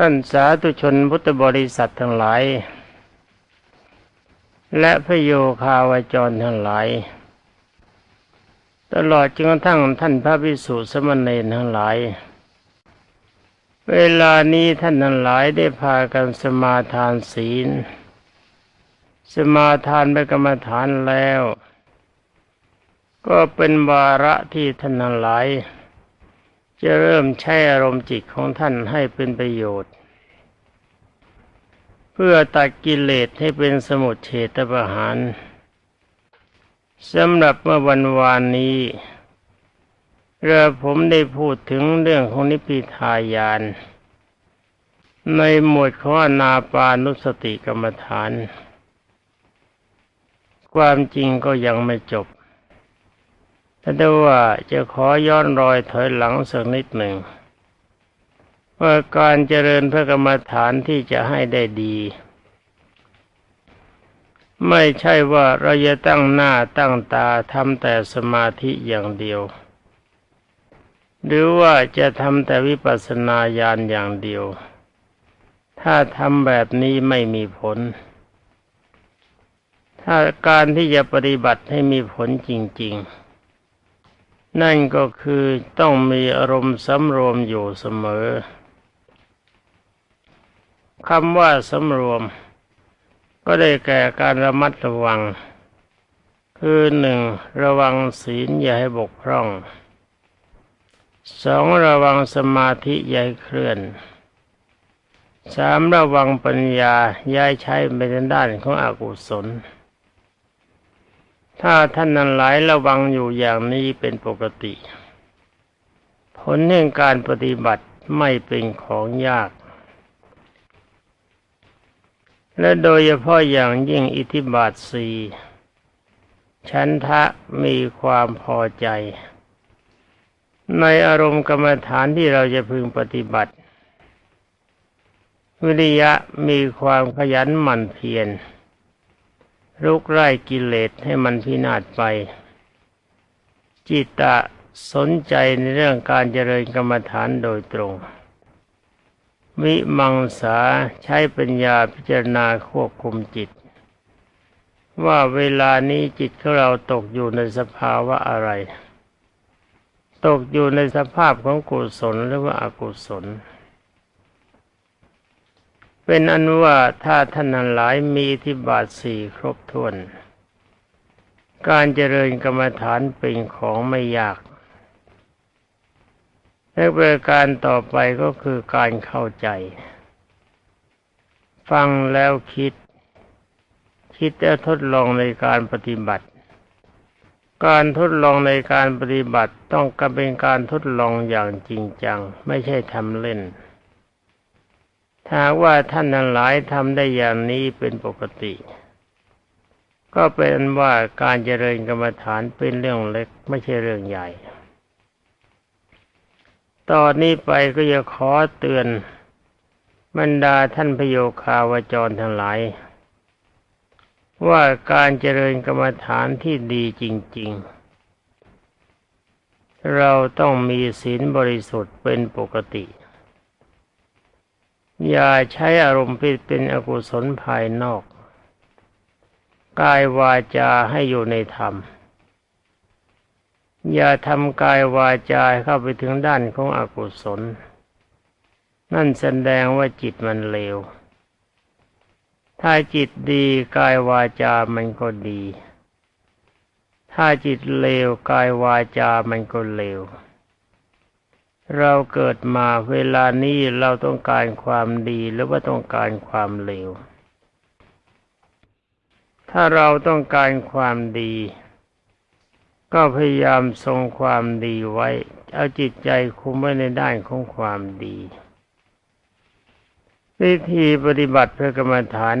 ท่านสาธุชนพุทธบริษัททั้งหลาย และพระโยคาวจรทั้งหลาย ตลอดจนกระทั่งท่านพระภิกษุสมณเณรทั้งหลาย เวลานี้ท่านทั้งหลายได้พากันสมาทานศีล สมาทานไปกรรมฐานแล้ว ก็เป็นวาระที่ท่านทั้งหลาย จะเริ่มใช้อารมณ์จิตของท่านให้เป็นประโยชน์ เพื่อตัดกิเลสให้เป็นสมุทเฉตประหารสำหรับเมื่อวันวานนี้เรือผมได้พูดถึงเรื่องของนิพพิทายาน ในหมวดของอนาปานุสติกรรมฐาน ความจริงก็ยังไม่จบ แต่ว่าจะขอย้อนรอยถอยหลังสักนิดหนึ่งว่าการเจริญพระกรรมฐานที่จะให้ได้ดี ไม่ใช่ว่าเราจะตั้งหน้าตั้งตาทำแต่สมาธิอย่างเดียว หรือว่าจะทำแต่วิปัสสนาญาณอย่างเดียว ถ้าทำแบบนี้ไม่มีผล ถ้าการที่จะปฏิบัติให้มีผลจริง ๆ นั่นก็คือต้องมีอารมณ์สำรวมอยู่เสมอคำว่าสำรวม ก็ได้แก่การระมัดระวัง คือหนึ่งระวังศีลอย่าให้บกพร่องสองระวังสมาธิอย่าให้เคลื่อนสามระวังปัญญาย้ายใช้ไปในด้านของอกุศล ถ้าท่านนั้นหลายระวังอยู่อย่างนี้เป็นปกติ ผลแห่งการปฏิบัติไม่เป็นของยาก และโดยเฉพาะอย่างยิ่งอิทธิบาทสี่ฉันทะมีความพอใจ ในอารมณ์กรรมฐานที่เราจะพึงปฏิบัติ วิริยะมีความขยันหมั่นเพียร ลุกไล่กิเลสให้มันพินาศไป จิตตะสนใจในเรื่องการเจริญกรรมฐานโดยตรง วิมังสาใช้ปัญญาพิจารณาควบคุมจิต ว่าเวลานี้จิตของเราตกอยู่ในสภาวะอะไร ตกอยู่ในสภาพของกุศลหรือว่าอกุศล เป็นอันว่าถ้าท่านหลายมีที่บาทสี่ครบถ้วน การเจริญกรรมฐานเป็นของไม่ยากและประการต่อไปก็คือการเข้าใจ ฟังแล้วคิด คิดแล้วทดลองในการปฏิบัติ การทดลองในการปฏิบัติต้องกเป็นการทดลองอย่างจริงจัง ไม่ใช่ทำเล่น ถ้าว่าท่านนั้นหลายทำได้อย่างนี้เป็นปกติ ก็เป็นว่าการเจริญกรรมฐานเป็นเรื่องเล็กไม่ใช่เรื่องใหญ่ ตอนนี้ไปก็จะขอเตือนบรรดาท่านพโยคาวจรทั้งหลาย ว่าการเจริญกรรมฐานที่ดีจริง ๆ เราต้องมีศีลบริสุทธิ์เป็นปกติ อย่าใช้อารมณ์ปิดเป็นอกุศลภายนอก กายวาจาให้อยู่ในธรรม อย่าทำกายวาจาเข้าไปถึงด้านของอกุศล นั่นแสดงว่าจิตมันเลว ถ้าจิตดีกายวาจามันก็ดี ถ้าจิตเลวกายวาจามันก็เลว เราเกิดมาเวลานี้เราต้องการความดีหรือว่าต้องการความเลว ถ้าเราต้องการความดี ก็พยายามทรงความดีไว้ เอาจิตใจคุมไว้ในด้านของความดี วิธีปฏิบัติเพื่อกรรมฐาน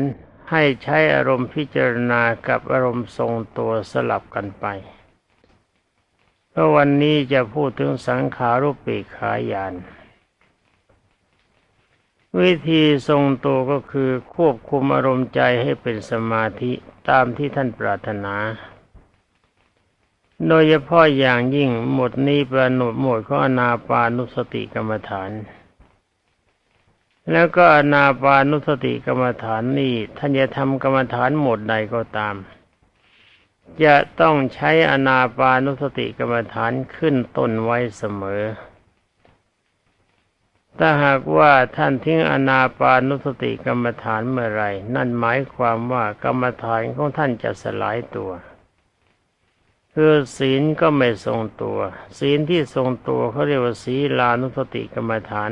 ให้ใช้อารมณ์พิจารณากับอารมณ์ทรงตัวสลับกันไป เพราะวันนี้จะพูดถึงสังขารุปปีขายาน วิธีทรงตัวก็คือควบคุมอารมณ์ใจให้เป็นสมาธิตามที่ท่านปรารถนา โดยเฉพาะอย่างยิ่งหมดนี้ประหนดหมดข้อนาปานุสติกรรมฐาน แล้วก็อนาปานุสติกรรมฐานนี่ท่านจะทำกรรมฐานหมดใดก็ตาม จะต้องใช้อนาปานุสติกรรมฐานขึ้นต้นไว้เสมอ ถ้าหากว่าท่านทิ้งอนาปานุสติกรรมฐานเมื่อไรนั่นหมายความว่ากรรมฐานของท่านจะสลายตัว คือศีลก็ไม่ทรงตัว ศีลที่ทรงตัวเขาเรียกว่าศีลานุสติกรรมฐาน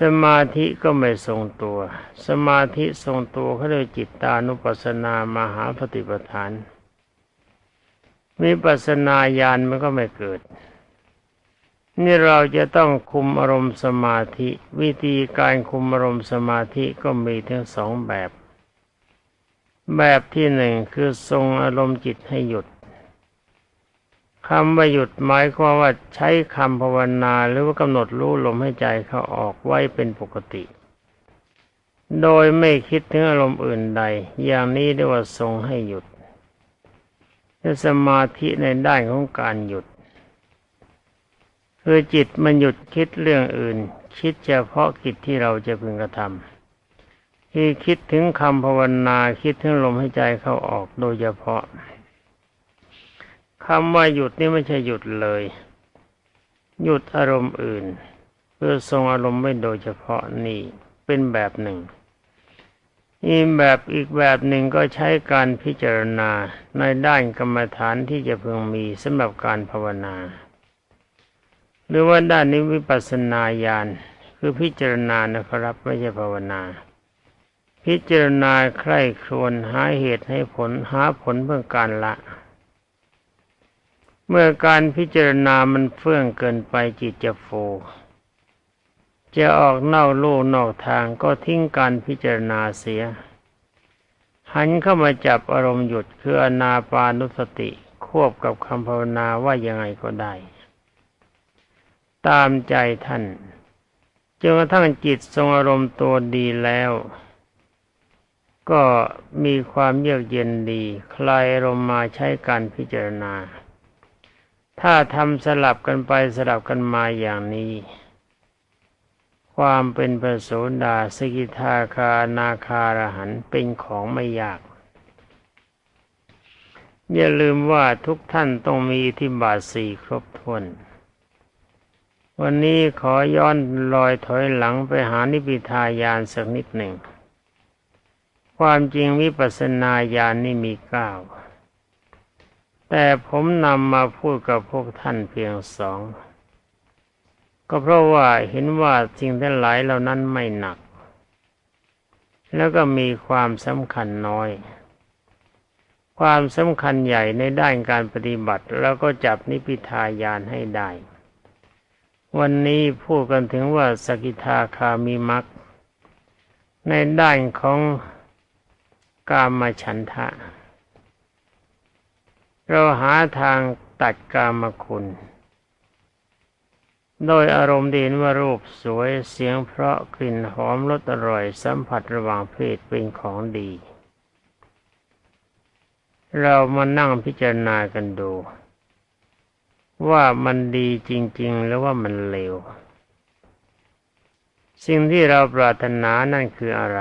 สมาธิก็ไม่ทรงตัว สมาธิทรงตัวเขาเรียกจิตตานุปัสสนามหาปฏิปทานวิปัสสนาญาณมันก็ไม่เกิด นี่เราจะต้องคุมอารมณ์สมาธิ วิธีการคุมอารมณ์สมาธิก็มีทั้งสองแบบ แบบที่หนึ่งคือทรงอารมณ์จิตให้หยุด คำว่าหยุดหมายความว่าใช้คำภาวนาหรือว่ากำหนดรู้ลมให้ใจเขาออกไว้เป็นปกติ โดยไม่คิดถึงอารมณ์อื่นใด อย่างนี้เรียกว่าทรงให้หยุดสมาธิในด้านของการหยุด คือจิตมันหยุดคิดเรื่องอื่น คิดเฉพาะกิจที่เราจะพึงกระทำที่คิดถึงคำภาวนาคิดถึงลมให้ใจเข้าออกโดยเฉพาะ คำว่าหยุดนี่ไม่ใช่หยุดเลย หยุดอารมณ์อื่น เพื่อทรงอารมณ์ไม่โดยเฉพาะนี่เป็นแบบหนึ่งอีกแบบอีกแบบหนึ่งก็ใช้การพิจารณาในด้านกรรมฐานที่จะพึงมีสำหรับการภาวนา หรือว่าด้านนี้วิปัสสนาญาณคือพิจารณานะครับไม่ใช่ภาวนา พิจารณาใคร่ครวญหาเหตุให้ผลหาผลเพื่อการละ เมื่อการพิจารณามันเฟื่องเกินไปจิตจะโฟ จะออกเน่าลู่นอกทางก็ทิ้งการพิจารณาเสีย หันเข้ามาจับอารมณ์หยุดคืออนาปานุสติควบกับคำภาวนาว่ายังไงก็ได้ ตามใจท่านจนกระทั่งจิตทรงอารมณ์ตัวดีแล้ว ก็มีความเยือกเย็นดี คลายอารมณ์มาใช้การพิจารณา ถ้าทำสลับกันไปสลับกันมาอย่างนี้ ความเป็นพระโสดาสกิทาคานาคารหันเป็นของไม่ยาก อย่าลืมว่าทุกท่านต้องมีที่บาทสี่ครบถ้วนวันนี้ขอย้อนลอยถอยหลังไปหานิพิทายานสักนิดหนึ่ง ความจริงวิปัสสนาญาณนนี่มีเก้า แต่ผมนำมาพูดกับพวกท่านเพียงสอง ก็เพราะว่าเห็นว่าสิ่งทั้งหลายเหล่านั้นไม่หนัก แล้วก็มีความสำคัญน้อย ความสำคัญใหญ่ในด้านการปฏิบัติ แล้วก็จับนิพิทายานให้ได้ วันนี้พูดกันถึงว่าสกิทาคามีมักในด้านของกามฉันทะ เราหาทางตัดกามคุณ โดยอารมณ์ดีนว่ารูปสวยเสียงเพราะกลิ่นหอมรสอร่อย สัมผัสระหว่างเพศเป็นของดี เรามานั่งพิจารณากันดู ว่ามันดีจริงๆหรือว่ามันเลวสิ่งที่เราปรารถนานั่นคืออะไร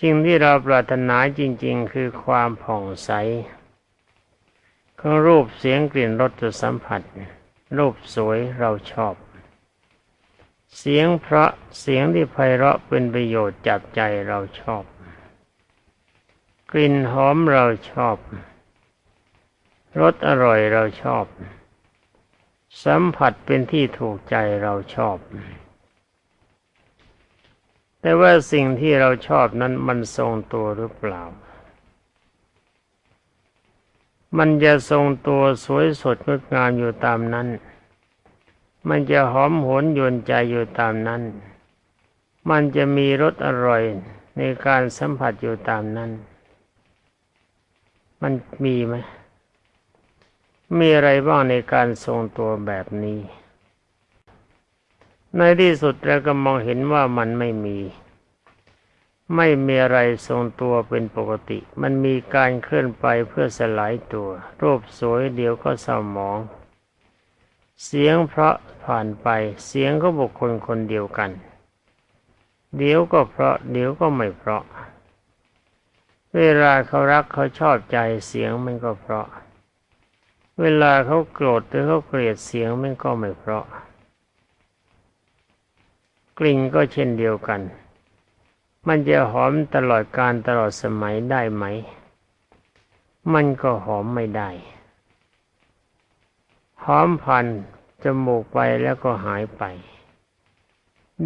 สิ่งที่เราปรารถนาจริง ๆ คือความผ่องใส ของรูปเสียงกลิ่นรสจะสัมผัส รูปสวยเราชอบ เสียงเพราะเสียงที่ไพเราะเป็นประโยชน์จับใจเราชอบ กลิ่นหอมเราชอบรสอร่อยเราชอบ สัมผัสเป็นที่ถูกใจเราชอบ แต่ว่าสิ่งที่เราชอบนั้นมันทรงตัวหรือเปล่า มันจะทรงตัวสวยสดงดงามอยู่ตามนั้น มันจะหอมหวนยวนใจอยู่ตามนั้น มันจะมีรสอร่อยในการสัมผัสอยู่ตามนั้น มันมีไหม มีอะไรบ้างในการทรงตัวแบบนี้ ในที่สุดเราก็มองเห็นว่ามันไม่มี ไม่มีอะไรทรงตัวเป็นปกติ มันมีการเคลื่อนไปเพื่อสลายตัว รูปสวยเดียวก็เศร้าหมอง เสียงเพราะผ่านไป เสียงก็บุคคลคนเดียวกัน เดี๋ยวก็เพราะ เดี๋ยวก็ไม่เพราะ เวลาเขารักเขาชอบใจเสียงมันก็เพราะ เวลาเขาโกรธหรือเขาเกลียดเสียงมันก็ไม่เพราะ กลิ่นก็เช่นเดียวกัน มันจะหอมตลอดการตลอดสมัยได้ไหม มันก็หอมไม่ได้ หอมพันจมูกไปแล้วก็หายไป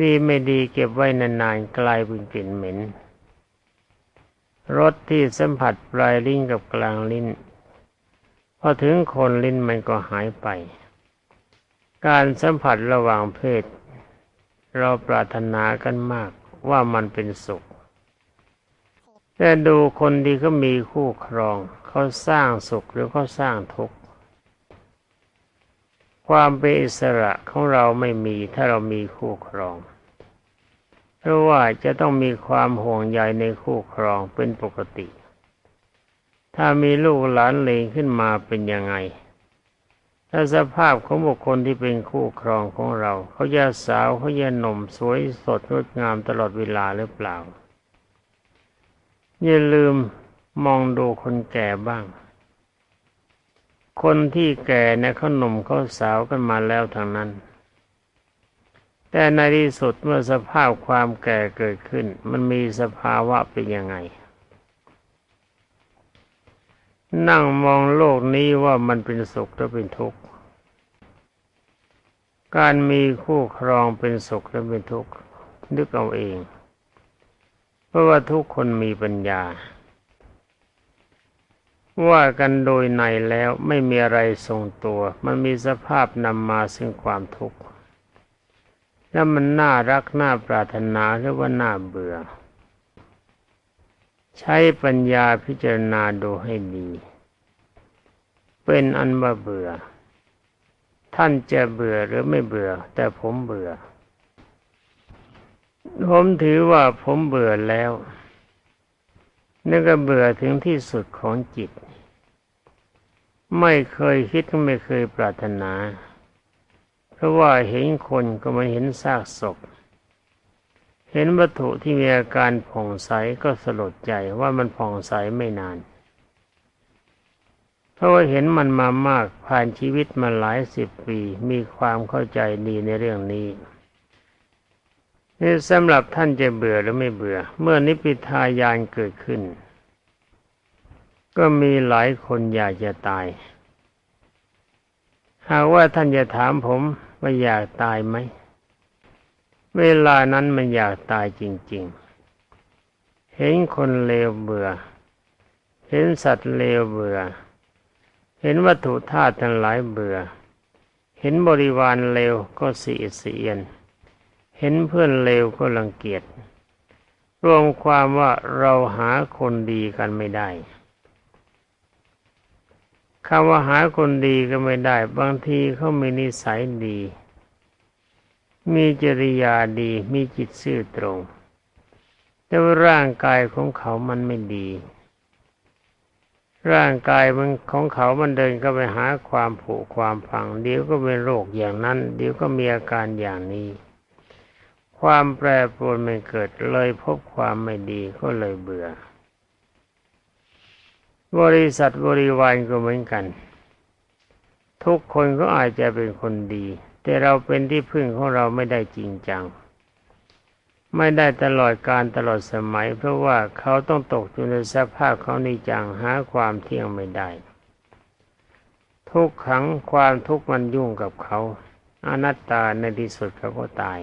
ดีไม่ดีเก็บไว้นานๆกลายเป็นกลิ่นเหม็น รสที่สัมผัสปลายลิ้นกับกลางลิ้น พอถึงคนลิ้นมันก็หายไป การสัมผัสระหว่างเพศ เราปรารถนากันมาก ว่ามันเป็นสุข แต่ดูคนที่เขามีคู่ครอง เขาสร้างสุขหรือเขาสร้างทุกข์ความเป็นอิสระของเราไม่มีถ้าเรามีคู่ครอง เพราะว่าจะต้องมีความห่วงใยในคู่ครองเป็นปกติ ถ้ามีลูกหลานเลงขึ้นมาเป็นยังไง ถ้าสภาพของบุคคลที่เป็นคู่ครองของเรา เขาจะสาวเขาจะหนุ่มสวยสดงดงามตลอดเวลาหรือเปล่า อย่าลืมมองดูคนแก่บ้าง คนที่แก่เนี่ยเขาหนุ่มเขาสาวกันมาแล้วทางนั้น แต่ในที่สุดเมื่อสภาพความแก่เกิดขึ้น มันมีสภาวะเป็นยังไง นั่งมองโลกนี้ว่ามันเป็นสุขหรือเป็นทุกข์ การมีคู่ครองเป็นสุขหรือเป็นทุกข์นึกเอาเอง เพราะว่าทุกคนมีปัญญา ว่ากันโดยในแล้วไม่มีอะไรทรงตัว มันมีสภาพนำมาซึ่งความทุกข์ แล้วมันน่ารักน่าปรารถนาหรือว่าน่าเบื่อ ใช้ปัญญาพิจารณาดูให้ดี เป็นอันว่าเบื่อ ท่านจะเบื่อหรือไม่เบื่อ แต่ผมเบื่อ ผมถือว่าผมเบื่อแล้วนี่ก็เบื่อถึงที่สุดของจิต ไม่เคยคิดไม่เคยปรารถนา เพราะว่าเห็นคนก็ไมาเห็นซากศพ เห็นวัตถุที่มีอาการผ่องใสก็สลดใจว่ามันผ่องใสไม่นาน เพราะว่าเห็นมันมามากผ่านชีวิตมาหลายสิบปี มีความเข้าใจดีในเรื่องนี้นี่สำหรับท่านจะเบื่อหรือไม่เบื่อ เมื่อนิพพิทายานเกิดขึ้น ก็มีหลายคนอยากจะตาย หากว่าท่านจะถามผมว่าอยากตายไหม เวลานั้นมันอยากตายจริง ๆ เห็นคนเลวเบื่อ เห็นสัตว์เลวเบื่อ เห็นวัตถุธาตุทั้งหลายเบื่อ เห็นบริวารเลวก็สีเสียน เห็นเพื่อนเลวก็รังเกียจ รวมความว่าเราหาคนดีกันไม่ได้คำว่าหาคนดีก็ไม่ได้ บางทีเขามีนิสัยดี มีจริยาดีมีจิตซื่อตรง แต่ว่าร่างกายของเขามันไม่ดี ร่างกายมันของเขามันเดินก็ไปหาความผุความพัง เดี๋ยวก็เป็นโรคอย่างนั้น เดี๋ยวก็มีอาการอย่างนี้ ความแปรปรวนไม่เกิดเลยพบความไม่ดีก็เลยเบื่อ บริษัทบริวารก็เหมือนกัน ทุกคนก็อาจจะเป็นคนดี แต่เราเป็นที่พึ่งของเราไม่ได้จริงจัง ไม่ได้ตลอดการตลอดสมัย เพราะว่าเขาต้องตกอยู่ในสภาพเขานิจังหาความเที่ยงไม่ได้ ทุกขังความทุกข์มันยุ่งกับเขาอนัตตาในที่สุดเขาก็ตาย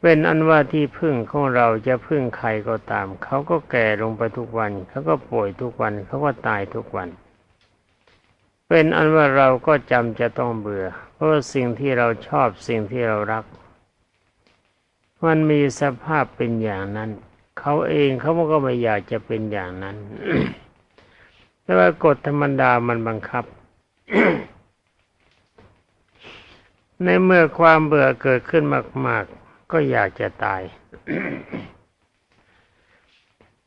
เป็นอันว่าที่พึ่งของเราจะพึ่งใครก็ตาม เขาก็แก่ลงไปทุกวัน เขาก็ป่วยทุกวัน เขาก็ตายทุกวัน เป็นอันว่าเราก็จำจะต้องเบื่อ เพราะสิ่งที่เราชอบสิ่งที่เรารัก มันมีสภาพเป็นอย่างนั้น เขาเองเขาก็ไม่อยากจะเป็นอย่างนั้นแต่ว่ากฎธรรมดามันบังคับ ในเมื่อความเบื่อเกิดขึ้นมาก ๆ ก็อยากจะตาย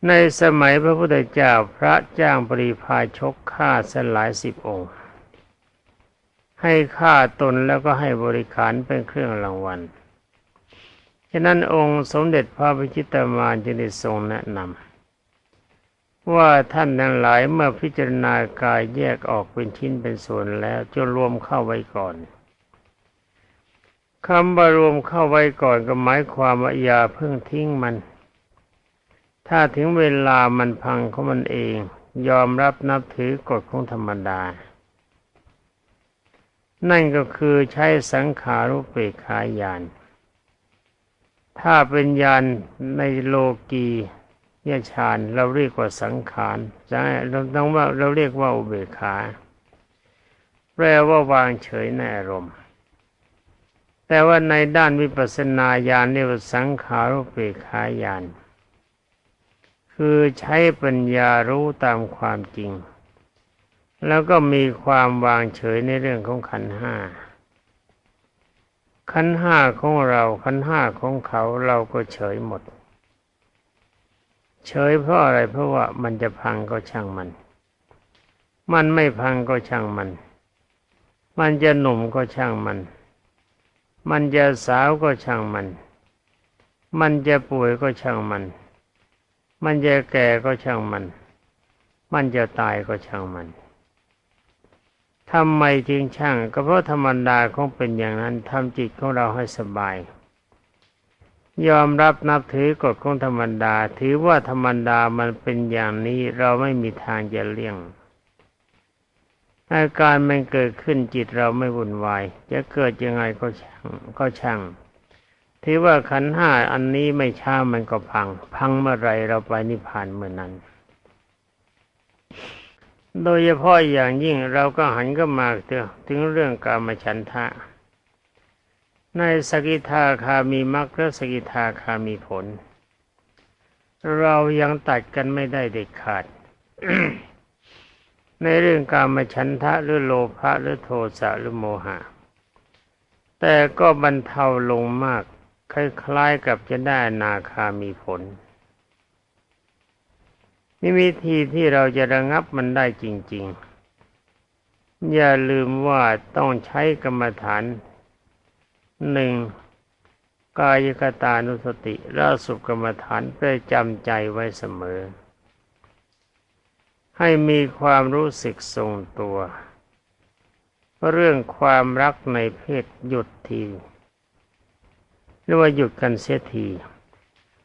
ในสมัยพระพุทธเจ้าพระจ้างปริพาชกฆ่าสลายสิบองค์ ให้ค่าตนแล้วก็ให้บริขารเป็นเครื่องรางวัล ฉะนั้นองค์สมเด็จพระพิชิตามารจึงได้ทรงแนะนำว่าท่านทั้งหลายเมื่อพิจารณากายแยกออกเป็นชิ้นเป็นส่วนแล้วจนรวมเข้าไว้ก่อนคำบารวมเข้าไว้ก่อนก็หมายความว่าอย่าเพิ่งทิ้งมัน ถ้าถึงเวลามันพังของมันเอง ยอมรับนับถือกฎของธรรมดา นั่นก็คือใช้สังขารุปเปกขายาน ถ้าเป็นยานในโลกียฌานเราเรียกว่าสังขารเราต้องว่าเราเรียกว่าอุเบกขา แปลว่าวางเฉยในอารมณ์ แต่ว่าในด้านวิปัสสนาญาณเรียกว่าสังขารุปเปกขายาน คือใช้ปัญญารู้ตามความจริง แล้วก็มีความวางเฉยในเรื่องของขันห้าขันห้าของเราขันห้าของเขาเราก็เฉยหมด เฉยเพราะอะไรเพราะว่ามันจะพังก็ช่างมัน มันไม่พังก็ช่างมัน มันจะหนุ่มก็ช่างมัน มันจะสาวก็ช่างมัน มันจะป่วยก็ช่างมันมน มันจะแก่ก็ช่างมัน มันจะตายก็ช่างมันทำไมจึงช่าง ก็เพราะธรรมดาของเป็นอย่างนั้นทำจิตของเราให้สบาย ยอมรับนับถือกฎของธรรมดา ถือว่าธรรมดามันเป็นอย่างนี้เราไม่มีทางจะเลี่ยง อาการมันเกิดขึ้นจิตเราไม่วุ่นวาย จะเกิดยังไงก็ช่างก็ช่าง ถือว่าขันห้าอันนี้ไม่ช้ามันก็พัง พังเมื่อไรเราไปนิพพานเมื่อนั้น โดยเฉพาะอย่างยิ่งเราก็หันก็มาถึงเรื่องกามฉันทะ ในสกิทาคามีมรรคและสกิทาคามีผล เรายังตัดกันไม่ได้เด็ดขาด ในเรื่องการมาฉันทะหรือโลภะหรือโทสะหรือโมหะแต่ก็บรรเทาลงมาก คล้ายๆกับจะได้นาคามีผล นี่วิธีที่เราจะระงับมันได้จริง ๆ อย่าลืมว่าต้องใช้กรรมฐานหนึ่งกายกตานุสติราสุกรรมฐานเพื่อจำใจไว้เสมอ ให้มีความรู้สึกทรงตัว เรื่องความรักในเพศหยุดที หรือว่าหยุดกันเสียที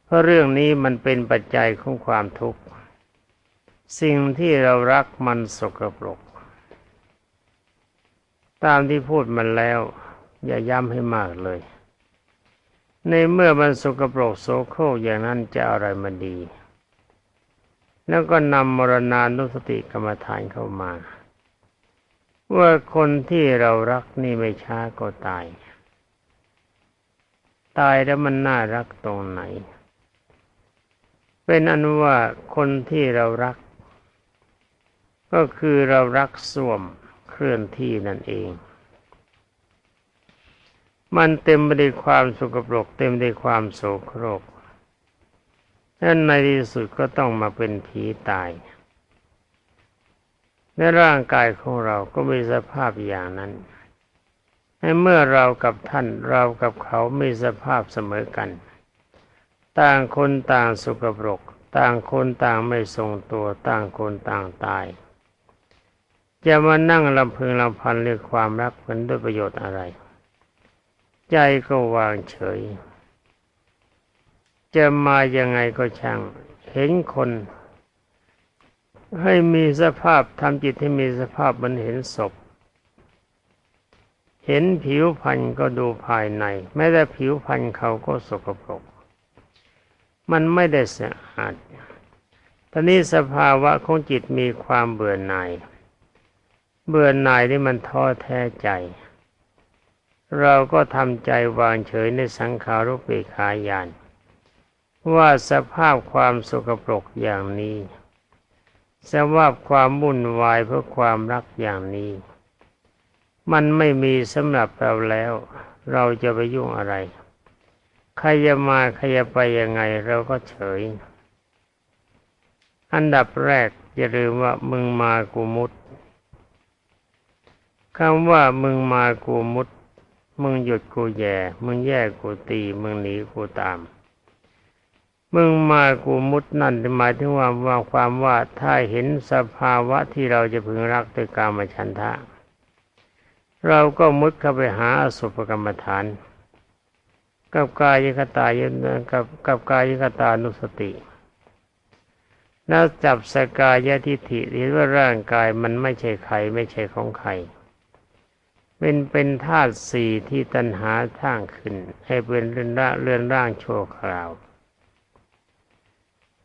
เพราะเรื่องนี้มันเป็นปัจจัยของความทุกข์ สิ่งที่เรารักมันสกปรก ตามที่พูดมันแล้ว อย่าย้ำให้มากเลย ในเมื่อมันสกปรกโสโครกอย่างนั้นจะอะไรมันดี แล้วก็นำมรณานุสติกรรมฐานเข้ามาว่าคนที่เรารักนี่ไม่ช้าก็ตาย ตายแล้วมันน่ารักตรงไหน เป็นอันว่าคนที่เรารัก ก็คือเรารักส่วมเคลื่อนที่นั่นเอง มันเต็มไปด้วยความสุกปรก เต็มไปด้วยความโศโครกและในที่สุดก็ต้องมาเป็นผีตายในร่างกายของเราก็มีสภาพอย่างนั้น เมื่อเรากับท่านเรากับเขามีสภาพเสมอกัน ต่างคนต่างสุกปรก ต่างคนต่างไม่ทรงตัวต่างคนต่างตาย จะมานั่งลำพึงลำพันเรื่องความรักเป็นด้วยประโยชน์อะไร ใจก็วางเฉย จะมายังไงก็ช่าง เห็นคนให้มีสภาพทำจิตให้มีสภาพมันเห็นศพ เห็นผิวพรรณก็ดูภายใน แม้แต่ผิวพรรณเขาก็สกปรก มันไม่ได้สะอาดตอนนี้สภาวะของจิตมีความเบื่อหน่าย เบื่อหน่ายที่มันท้อแท้ใจ เราก็ทำใจวางเฉยในสังขารุปเปขายาน ว่าสภาพความสกปรกอย่างนี้สภาพความวุ่นวายเพราะความรักอย่างนี้ มันไม่มีสำหรับเราแล้ว เราจะไปยุ่งอะไร ใครจะมาใครจะไปยังไงเราก็เฉย อันดับแรกอย่าลืมว่ามึงมากูมุดคำว่ามึงมากูมุด มึงหยุดกูแย่ มึงแย่กูตี มึงหนีกูตาม มึงมากูมุดนั่นหมายถึงว่าว่าความว่าถ้าเห็นสภาวะที่เราจะพึงรักด้วยกามฉันทะ เราก็มุดเข้าไปหาอสุภกรรมฐาน กับกายคตายกับกับกายคตานุสติแล้วจับสกายทิฏฐิเห็นว่าร่างกายมันไม่ใช่ใครไม่ใช่ของใครเป็นเป็นธาตุสี่ที่ตัณหาสร้างขึ้น ให้เป็นเรือนร่างเรือนร่างโชว์คราว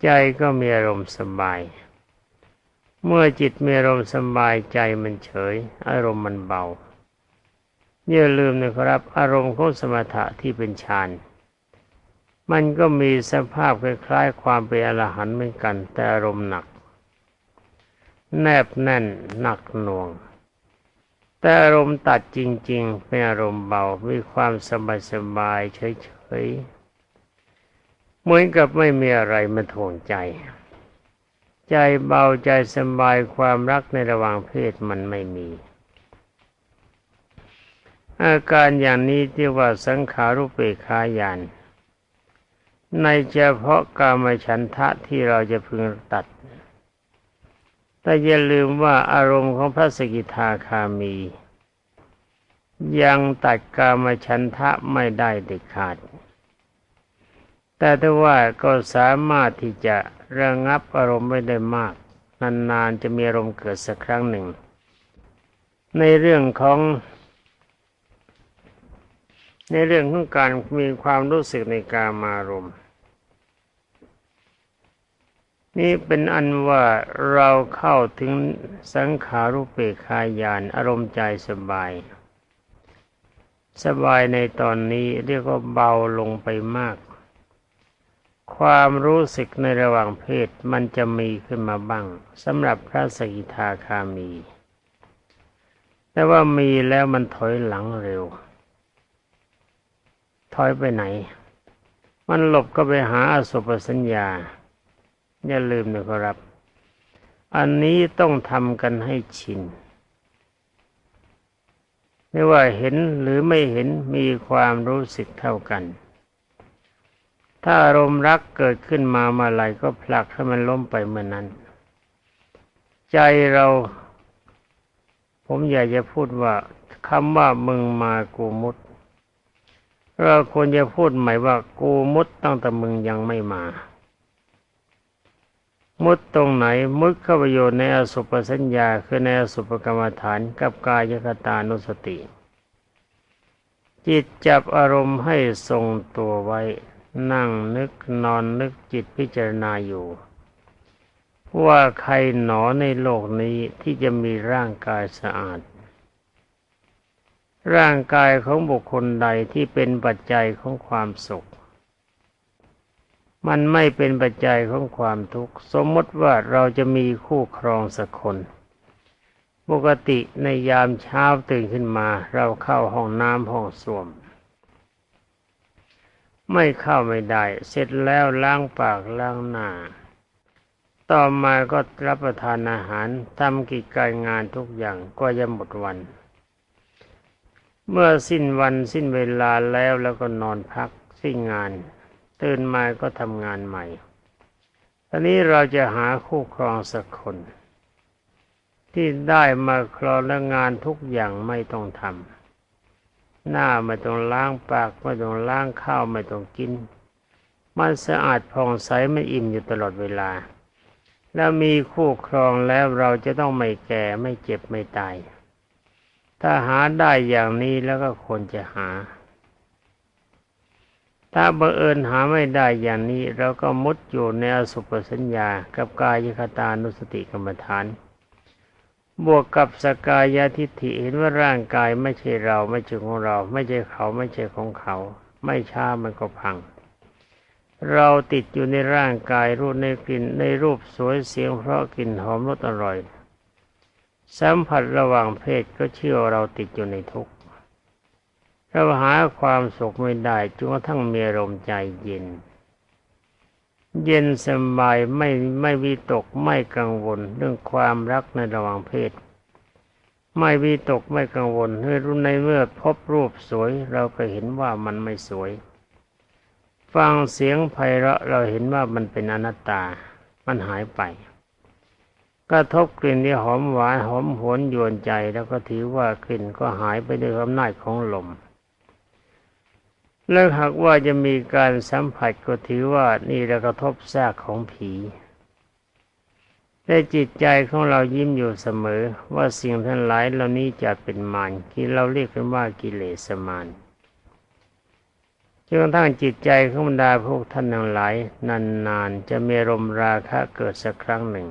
ใจก็มีอารมณ์สบาย เมื่อจิตมีอารมณ์สบายใจมันเฉย อารมณ์มันเบา อย่าลืมนะครับ อารมณ์ของสมถะที่เป็นฌานมันก็มีสภาพคล้ายๆความเป็นอรหันต์เหมือนกัน แต่อารมณ์หนัก แนบแน่นหนักหน่วง แต่อารมณ์ตัดจริง ๆ เป็นอารมณ์เบา มีความสบายๆเฉยๆเหมือนกับไม่มีอะไรมาถ่วงใจ ใจเบาใจสบายความรักในระหว่างเพศมันไม่มี อาการอย่างนี้ที่ว่าสังขารุปเปขายาน ในเฉพาะกามฉันทะที่เราจะพึงตัด แต่อย่าลืมว่าอารมณ์ของพระสกิทาคามี ยังตัดกามฉันทะไม่ได้เด็ดขาด แต่ถ้าว่าก็สามารถที่จะระงับอารมณ์ไม่ได้มาก นานๆจะมีอารมณ์เกิดสักครั้งหนึ่ง ในเรื่องของ ในเรื่องของการมีความรู้สึกในกามารมณ์ นี่เป็นอันว่าเราเข้าถึงสังขารุปเปคายานอารมณ์ใจสบาย สบายในตอนนี้เรียกว่าเบาลงไปมาก ความรู้สึกในระหว่างเพศมันจะมีขึ้นมาบ้างสำหรับพระสกิทาคามี แต่ว่ามีแล้วมันถอยหลังเร็ว ถอยไปไหน มันหลบก็ไปหาอสุปสัญญา อย่าลืมนะครับ อันนี้ต้องทำกันให้ชิน ไม่ว่าเห็นหรือไม่เห็นมีความรู้สึกเท่ากัน ถ้าอารมณ์รักเกิดขึ้นมาเมื่อไหร่ก็ผลักให้มันล้มไปเมื่อนั้น ใจเรา ผมอยากจะพูดว่าคำว่ามึงมากูมุด เราควรจะพูดใหม่ว่ากูมุดตั้งแต่มึงยังไม่มา มุดตรงไหนมุดเข้าไปโยนในอสุปสัญญาคือในอสุปกรรมฐานกับกายคตานุสติ จิตจับอารมณ์ให้ทรงตัวไว้ นั่งนึกนอนนึกจิตพิจารณาอยู่ ว่าใครหนอในโลกนี้ที่จะมีร่างกายสะอาด ร่างกายของบุคคลใดที่เป็นปัจจัยของความสุข มันไม่เป็นปัจจัยของความทุกข์ สมมติว่าเราจะมีคู่ครองสักคน ปกติในยามเช้าตื่นขึ้นมา เราเข้าห้องน้ำห้องส้วม ไม่เข้าไม่ได้ เสร็จแล้วล้างปากล้างหน้า ต่อมาก็รับประทานอาหารทำกิจการงานทุกอย่างก็จะหมดวัน เมื่อสิ้นวันสิ้นเวลาแล้วแล้วก็นอนพักสิ้นงาน ตื่นมาก็ทำงานใหม่ ตอนนี้เราจะหาคู่ครองสักคน ที่ได้มาครองและงานทุกอย่างไม่ต้องทำหน้าไม่ต้องล้างปากไม่ต้องล้างข้าวไม่ต้องกิน มันสะอาดผ่องใสไม่อิ่มอยู่ตลอดเวลา แล้วมีคู่ครองแล้วเราจะต้องไม่แก่ไม่เจ็บไม่ตาย ถ้าหาได้อย่างนี้แล้วก็ควรจะหา ถ้าบังเอิญหาไม่ได้อย่างนี้ เราก็มุดอยู่ในอสุปสัญญา กับกายคตานุสติกรรมฐาน บวกกับสกายาทิฏฐิเห็นว่าร่างกายไม่ใช่เราไม่ใช่ของเรา ไม่ใช่เขาไม่ใช่ของเขา ไม่ช้ามันก็พัง เราติดอยู่ในร่างกายรูปในกลิ่นในรูปสวยเสียงเพราะกลิ่นหอมรสอร่อย สัมผัสระหว่างเพศก็เชื่อเราติดอยู่ในทุกข์เราหาความสุขไม่ได้จนกระทั่งมีอารมณ์ใจเย็น เย็นสบายไม่ไม่วิตกไม่กังวลเรื่องความรักในระหว่างเพศ ไม่วิตกไม่กังวลเมื่อในเมื่อพบรูปสวย เราก็เห็นว่ามันไม่สวย ฟังเสียงไพเราะเราเห็นว่ามันเป็นอนัตตา มันหายไป กระทบกลิ่นที่หอมหวานหอมหวนยวนใจแล้วก็ถือว่ากลิ่นก็หายไปด้วยอำนาจของลม แล้วหากว่าจะมีการสัมผัสก็ถือว่านี่เรากระทบแทรกของผีแต่จิตใจของเรายิ้มอยู่เสมอ ว่าสิ่งทั้งหลายเหล่านี้จะเป็นมารที่เราเรียกกันว่ากิเลสมารจนกระทั่งจิตใจของบรรดาพวกท่านทั้งหลาย นานๆ จะมีรมราคะเกิดสักครั้งหนึ่ง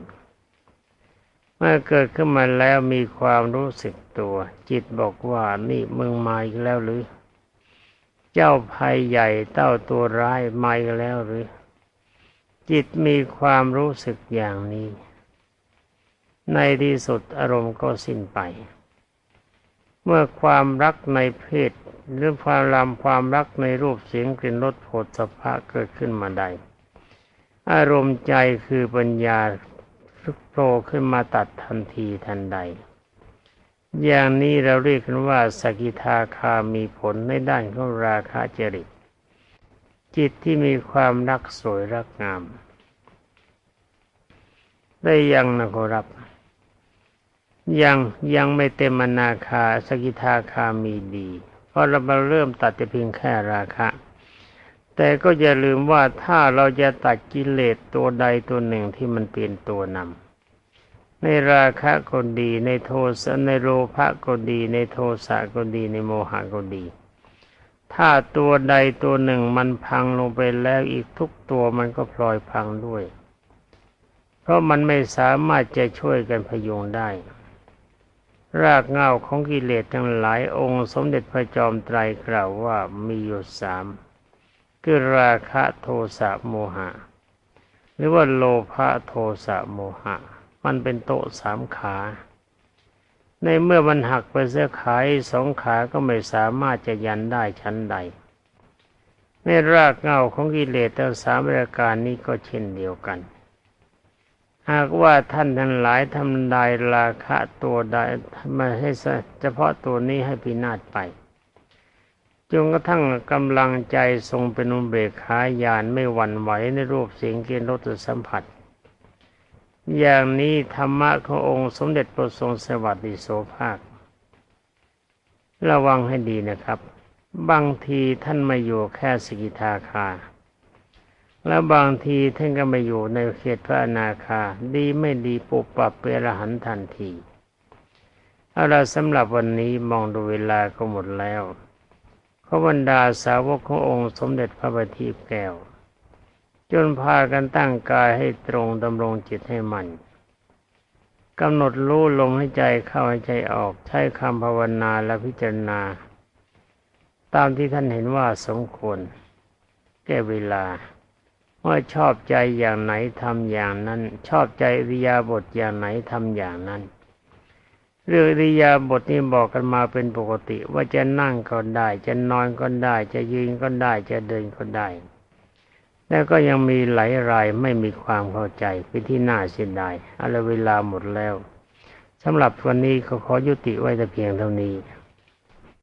เมื่อเกิดขึ้นมาแล้วมีความรู้สึกตัว จิตบอกว่านี่มึงมาอีกแล้วหรือ เจ้าภัยใหญ่เต้าตัวร้ายมาอีกแล้วหรือ จิตมีความรู้สึกอย่างนี้ ในที่สุดอารมณ์ก็สิ้นไป เมื่อความรักในเพศหรือความลำความรักในรูปเสียงกลิ่นรสโผฏฐัพพะเกิดขึ้นมาใดอารมณ์ใจคือปัญญา โผล่ขึ้นมาตัดทันทีทันใด อย่างนี้เราเรียกกันว่าสกิทาคามีผลในด้านของราคะจริต จิตที่มีความรักสวยรักงาม ได้ยังนะครับ ยังยังไม่เต็มอนาคาสกิทาคามีดี เพราะเรามาเริ่มตัดจะเพียงแค่ราคะ แต่ก็อย่าลืมว่าถ้าเราจะตัดกิเลสตัวใดตัวหนึ่งที่มันเป็นตัวนำในราคะก็ดีในโทสะในโลภะก็ดี ในโทสะก็ดีในโมหะก็ดี ถ้าตัวใดตัวหนึ่งมันพังลงไปแล้วอีกทุกตัวมันก็พลอยพังด้วย เพราะมันไม่สามารถจะช่วยกันพยุงได้รากเงาของกิเลสทั้งหลายองค์สมเด็จพระจอมไตรกล่าวว่ามีอยู่สาม คือราคะโทสะโมหะ หรือว่าโลภะโทสะโมหะ มันเป็นโต๊ะสามขา ในเมื่อมันหักไปเสียขายสองขาก็ไม่สามารถจะยันได้ชั้นใดในรากเงาของกิเลสทั้งสามประการนี้ก็เช่นเดียวกัน หากว่าท่านทั้งหลายทำลายราคะตัวใดมาให้เฉพาะตัวนี้ให้พินาศไป จนกระทั่งกำลังใจทรงเป็นอุเบกขาญาณไม่หวั่นไหวในรูปเสียงเกณฑ์รสสัมผัส อย่างนี้ธรรมะขององค์สมเด็จพระทรงสวัสดิโสภาค ระวังให้ดีนะครับ บางทีท่านมาอยู่แค่สกิทาคา แล้วบางทีท่านก็มาอยู่ในเขตพระอนาคา ดีไม่ดีปุบปับเปรหันทันทีเอาละสำหรับวันนี้มองดูเวลาก็หมดแล้ว ขบรรดาสาวกขององค์สมเด็จพระบัณฑิตแก้ว จนพากันตั้งกายให้ตรงดำรงจิตให้มันกำหนดรู้ลมให้ใจเข้าให้ใจออกใช้คำภาวนาและพิจารณา ตามที่ท่านเห็นว่าสมควร แก้เวลาว่าชอบใจอย่างไหนทำอย่างนั้น ชอบใจอริยาบทอย่างไหนทำอย่างนั้น เรื่องอริยาบทนี่บอกกันมาเป็นปกติ ว่าจะนั่งก็ได้ จะนอนก็ได้ จะยืนก็ได้ จะเดินก็ได้ แล้วก็ยังมีหลายรายไม่มีความเข้าใจเป็นที่น่าเสียดายอะไรเวลาหมดแล้วสำหรับวันนี้ก็ขอยุติไว้แต่เพียงเท่านี้